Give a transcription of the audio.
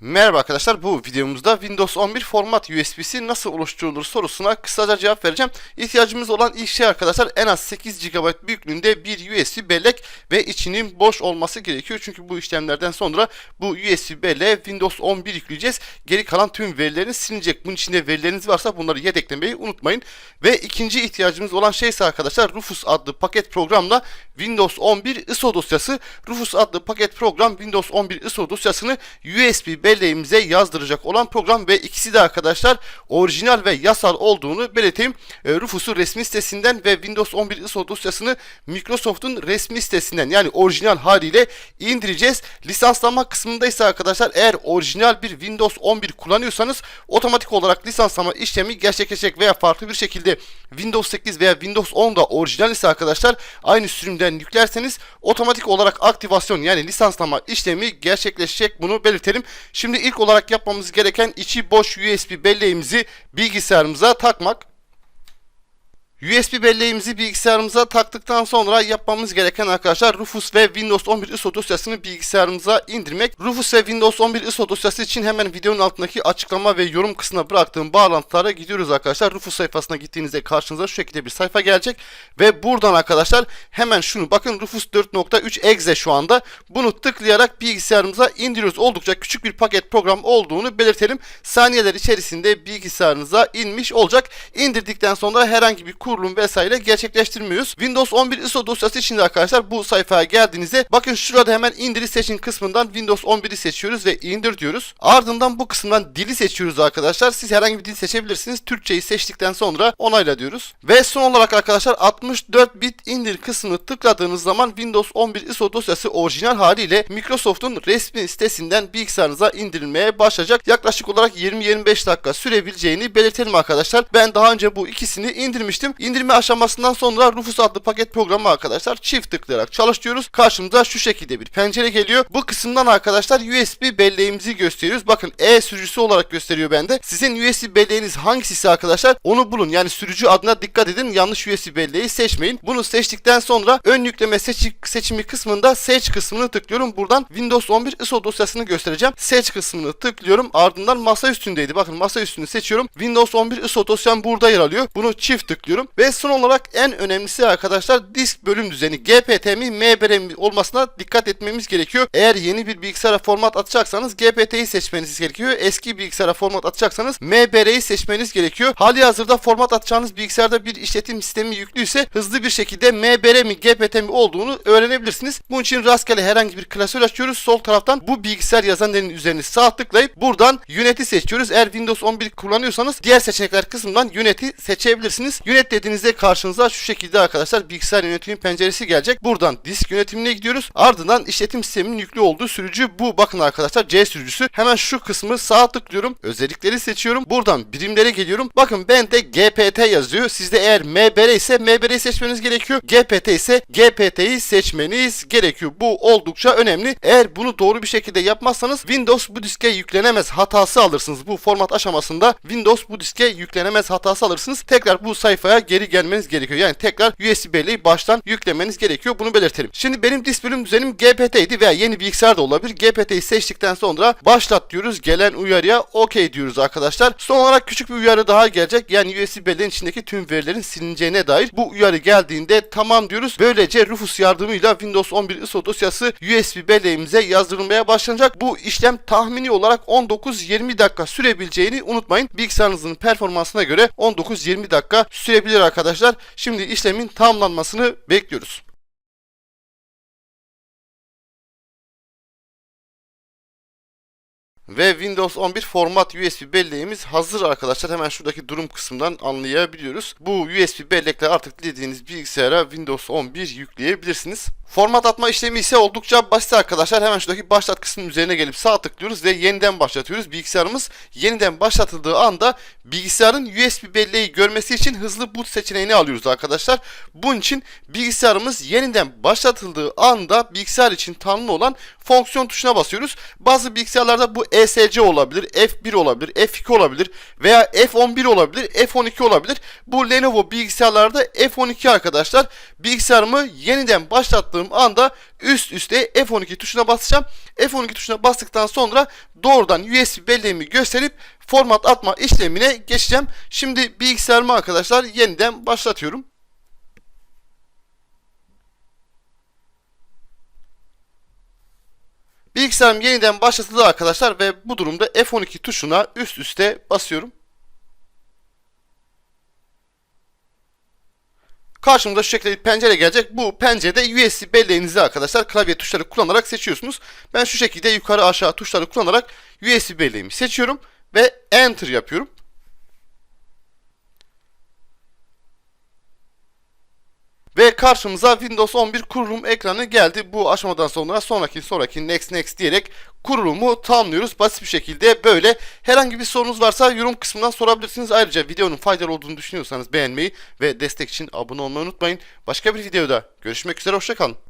Merhaba arkadaşlar bu videomuzda Windows 11 format USB'si nasıl oluşturulur sorusuna kısaca cevap vereceğim. İhtiyacımız olan ilk şey arkadaşlar en az 8 GB büyüklüğünde bir USB bellek ve içinin boş olması gerekiyor. Çünkü bu işlemlerden sonra bu USB belleğe Windows 11 yükleyeceğiz. Geri kalan tüm verileriniz silinecek. Bunun içinde verileriniz varsa bunları yedeklemeyi unutmayın. Ve ikinci ihtiyacımız olan şey ise arkadaşlar Rufus adlı paket programla Windows 11 ISO dosyası. Rufus adlı paket program Windows 11 ISO dosyasını USB belleğimize yazdıracak olan program ve ikisi de arkadaşlar orijinal ve yasal olduğunu belirteyim. E, Rufus'un resmi sitesinden ve Windows 11 ISO dosyasını Microsoft'un resmi sitesinden yani orijinal haliyle indireceğiz. Lisanslama kısmında ise arkadaşlar eğer orijinal bir Windows 11 kullanıyorsanız otomatik olarak lisanslama işlemi gerçekleşecek veya farklı bir şekilde Windows 8 veya Windows 10 da orijinal ise arkadaşlar aynı sürümden yüklerseniz otomatik olarak aktivasyon yani lisanslama işlemi gerçekleşecek bunu belirtelim. Şimdi ilk olarak yapmamız gereken içi boş USB belleğimizi bilgisayarımıza takmak. USB belleğimizi bilgisayarımıza taktıktan sonra yapmamız gereken arkadaşlar Rufus ve Windows 11 ISO dosyasını bilgisayarımıza indirmek. Rufus ve Windows 11 ISO dosyası için hemen videonun altındaki açıklama ve yorum kısmına bıraktığım bağlantılara gidiyoruz arkadaşlar. Rufus sayfasına gittiğinizde karşınıza şu şekilde bir sayfa gelecek ve buradan arkadaşlar hemen şunu bakın Rufus 4.3 exe şu anda. Bunu tıklayarak bilgisayarımıza indiriyoruz. Oldukça küçük bir paket program olduğunu belirtelim. Saniyeler içerisinde bilgisayarınıza inmiş olacak. İndirdikten sonra herhangi bir kurulum vesaire gerçekleştirmiyoruz. Windows 11 ISO dosyası için de arkadaşlar bu sayfaya geldiğinizde bakın şurada hemen indiri seçin kısmından Windows 11'i seçiyoruz ve indir diyoruz. Ardından bu kısımdan dili seçiyoruz arkadaşlar. Siz herhangi bir dil seçebilirsiniz. Türkçeyi seçtikten sonra onayla diyoruz. Ve son olarak arkadaşlar 64 bit indir kısmını tıkladığınız zaman Windows 11 ISO dosyası orijinal haliyle Microsoft'un resmi sitesinden bilgisayarınıza indirilmeye başlayacak. Yaklaşık olarak 20-25 dakika sürebileceğini belirtelim arkadaşlar. Ben daha önce bu ikisini indirmiştim. İndirme aşamasından sonra Rufus adlı paket programı arkadaşlar çift tıklayarak çalıştırıyoruz. Karşımıza şu şekilde bir pencere geliyor. Bu kısımdan arkadaşlar USB belleğimizi gösteriyoruz. Bakın E sürücüsü olarak gösteriyor bende. Sizin USB belleğiniz hangisi arkadaşlar? Onu bulun. Yani sürücü adına dikkat edin. Yanlış USB belleği seçmeyin. Bunu seçtikten sonra ön yükleme seçi- seçimi kısmında seç kısmını tıklıyorum. Buradan Windows 11 ISO dosyasını göstereceğim. Seç kısmını tıklıyorum. Ardından masa üstündeydi. Bakın masa üstünü seçiyorum. Windows 11 ISO dosyam burada yer alıyor. Bunu çift tıklıyorum. Ve son olarak en önemlisi arkadaşlar disk bölüm düzeni GPT mi MBR mi olmasına dikkat etmemiz gerekiyor. Eğer yeni bir bilgisayara format atacaksanız GPT'yi seçmeniz gerekiyor. Eski bilgisayara format atacaksanız MBR'yi seçmeniz gerekiyor. Hali hazırda format atacağınız bilgisayarda bir işletim sistemi yüklüyse hızlı bir şekilde MBR mi GPT mi olduğunu öğrenebilirsiniz. Bunun için rastgele herhangi bir klasör açıyoruz. Sol taraftan bu bilgisayar yazan yerin üzerine sağ tıklayıp buradan yöneti seçiyoruz. Eğer Windows 11 kullanıyorsanız diğer seçenekler kısmından yöneti seçebilirsiniz. Yönet dediğinizde karşınıza şu şekilde arkadaşlar bilgisayar yönetimi penceresi gelecek. Buradan disk yönetimine gidiyoruz. Ardından işletim sisteminin yüklü olduğu sürücü bu. Bakın arkadaşlar C sürücüsü. Hemen şu kısmı sağ tıklıyorum. Özellikleri seçiyorum. Buradan birimlere geliyorum. Bakın bende GPT yazıyor. Sizde eğer MBR ise MBR'yi seçmeniz gerekiyor. GPT ise GPT'yi seçmeniz gerekiyor. Bu oldukça önemli. Eğer bunu doğru bir şekilde yapmazsanız Windows bu diske yüklenemez hatası alırsınız. Bu format aşamasında Windows bu diske yüklenemez hatası alırsınız. Tekrar bu sayfaya geri gelmeniz gerekiyor. Yani tekrar USB belleği baştan yüklemeniz gerekiyor. Bunu belirtelim. Şimdi benim disk düzenim GPT idi veya yeni bilgisayar da olabilir. GPT'yi seçtikten sonra başlat diyoruz. Gelen uyarıya OK diyoruz arkadaşlar. Son olarak küçük bir uyarı daha gelecek. Yani USB belleğin içindeki tüm verilerin silineceğine dair. Bu uyarı geldiğinde tamam diyoruz. Böylece Rufus yardımıyla Windows 11 ISO dosyası USB belleğimize yazdırılmaya başlanacak. Bu işlem tahmini olarak 19-20 dakika sürebileceğini unutmayın. Bilgisayarınızın performansına göre 19-20 dakika sürebilir arkadaşlar. Şimdi işlemin tamamlanmasını bekliyoruz. Ve Windows 11 format USB belleğimiz hazır arkadaşlar. Hemen şuradaki durum kısmından anlayabiliyoruz. Bu USB bellekle artık dilediğiniz bilgisayara Windows 11 yükleyebilirsiniz. Format atma işlemi ise oldukça basit arkadaşlar. Hemen şuradaki başlat kısmının üzerine gelip sağ tıklıyoruz ve yeniden başlatıyoruz. Bilgisayarımız yeniden başlatıldığı anda bilgisayarın USB belleği görmesi için hızlı boot seçeneğini alıyoruz arkadaşlar. Bunun için bilgisayarımız yeniden başlatıldığı anda bilgisayar için tanımlı olan fonksiyon tuşuna basıyoruz. Bazı bilgisayarlarda bu ESC olabilir, F1 olabilir, F2 olabilir veya F11 olabilir, F12 olabilir. Bu Lenovo bilgisayarlarda F12 arkadaşlar. Bilgisayarımı yeniden başlattığım başlattığım anda üst üste F12 tuşuna basacağım. F12 tuşuna bastıktan sonra doğrudan USB belleğimi gösterip format atma işlemine geçeceğim. Şimdi bilgisayarımı arkadaşlar yeniden başlatıyorum. Bilgisayarım yeniden başlatıldı arkadaşlar ve bu durumda F12 tuşuna üst üste basıyorum. Karşımıza şu şekilde bir pencere gelecek. Bu pencerede USB belleğinizi arkadaşlar klavye tuşları kullanarak seçiyorsunuz. Ben şu şekilde yukarı aşağı tuşları kullanarak USB belleğimi seçiyorum ve Enter yapıyorum. Ve karşımıza Windows 11 kurulum ekranı geldi. Bu aşamadan sonra sonraki sonraki next next diyerek kurulumu tamamlıyoruz. Basit bir şekilde böyle. Herhangi bir sorunuz varsa yorum kısmından sorabilirsiniz. Ayrıca videonun faydalı olduğunu düşünüyorsanız beğenmeyi ve destek için abone olmayı unutmayın. Başka bir videoda görüşmek üzere hoşçakalın.